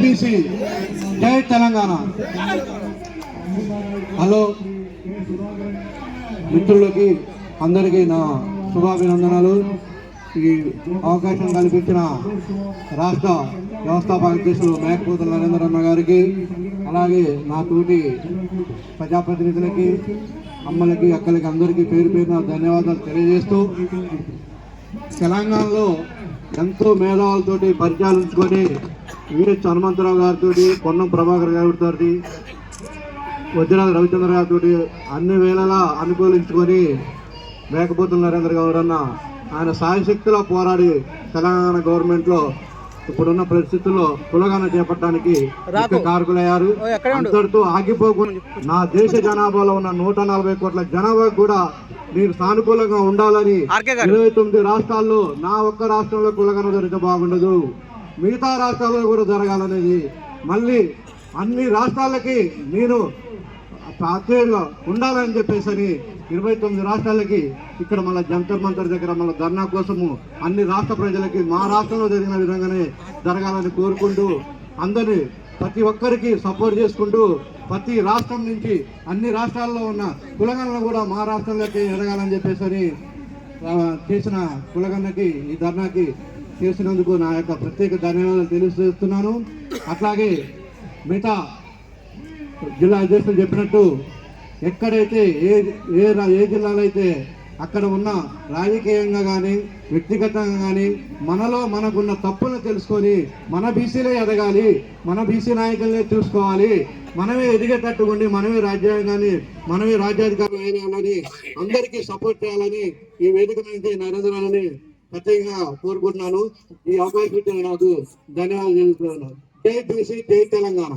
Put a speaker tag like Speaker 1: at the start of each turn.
Speaker 1: BC జై Telangana. Hello మిత్రులకి అందరికీ నా శుభాభినందనలు. ఈ అవకాశం కల్పించిన రాష్ట్ర వ్యవస్థాపక అధ్యక్షులు మేకపోతుల నరేంద్ర అన్న గారికి అలాగే నా తోటి ప్రజాప్రతినిధులకి అమ్మలకి అక్కలకి అందరికీ పేరు పేరున ధన్యవాదాలు తెలియజేస్తూ తెలంగాణలో ఎంతో మేధావులతోటి పరిచయాలు ఉంచుకొని వీరచ్ హనుమంతరావు గారితో పొన్నం ప్రభాకర్ గారితో వజ్రాజ రవిచంద్ర గారితో అన్ని వేళలా అనుకూలించుకొని మేకపోతుల నరేంద్ర గౌడ్ అన్న ఆయన సాయశక్తిలో పోరాడి తెలంగాణ గవర్నమెంట్లో ఇప్పుడున్న పరిస్థితుల్లో కులగాన చేపట్టడానికి కారకులయ్యారు. అంతటితో ఆగిపోకుండా నా దేశ జనాభాలో ఉన్న నూట నలభై కోట్ల జనాభాకు కూడా మీరు సానుకూలంగా ఉండాలని ఇరవై తొమ్మిది రాష్ట్రాల్లో నా ఒక్క రాష్ట్రంలో కులగన జరిగితే బాగుండదు. మిగతా రాష్ట్రాల్లో కూడా జరగాలనేది. మళ్ళీ అన్ని రాష్ట్రాలకి నేను ప్రాచుర్యంగా ఉండాలని చెప్పేసి అని ఇరవై తొమ్మిది రాష్ట్రాలకి ఇక్కడ మన జంతర్ మంతర్ దగ్గర మన ధర్నా కోసము అన్ని రాష్ట్ర ప్రజలకి మా రాష్ట్రంలో జరిగిన విధంగానే జరగాలని కోరుకుంటూ అందరినీ ప్రతి ఒక్కరికి సపోర్ట్ చేసుకుంటూ ప్రతి రాష్ట్రం నుంచి అన్ని రాష్ట్రాల్లో ఉన్న కులగన్నలు కూడా మా రాష్ట్రంలోకి ఎదగాలని చెప్పేసి అని చేసిన కులగన్నకి ఈ ధర్నాకి చేసినందుకు నా యొక్క ప్రత్యేక ధన్యవాదాలు తెలియజేస్తున్నాను. అట్లాగే మిగతా జిల్లా అధ్యక్షులు చెప్పినట్టు ఎక్కడైతే ఏ ఏ ఏ జిల్లాలో అయితే అక్కడ ఉన్న రాజకీయంగా కానీ వ్యక్తిగతంగా కానీ మనలో మనకున్న తప్పులు తెలుసుకొని మన బీసీలే ఎదగాలి మన బీసీ నాయకులనే చూసుకోవాలి మనమే ఎదిగేటట్టు ఉండి మనమే రాజ్యాంగాన్ని మనమే రాజ్యాధికారులు అయినాలని అందరికీ సపోర్ట్ చేయాలని ఈ వేదిక నుంచి నరేంద్రని ప్రత్యేకంగా కోరుకుంటున్నాను. ఈ అవకాశం నాకు ధన్యవాదాలు తెలుపుతున్నాను. జై బీసీ జై తెలంగాణ.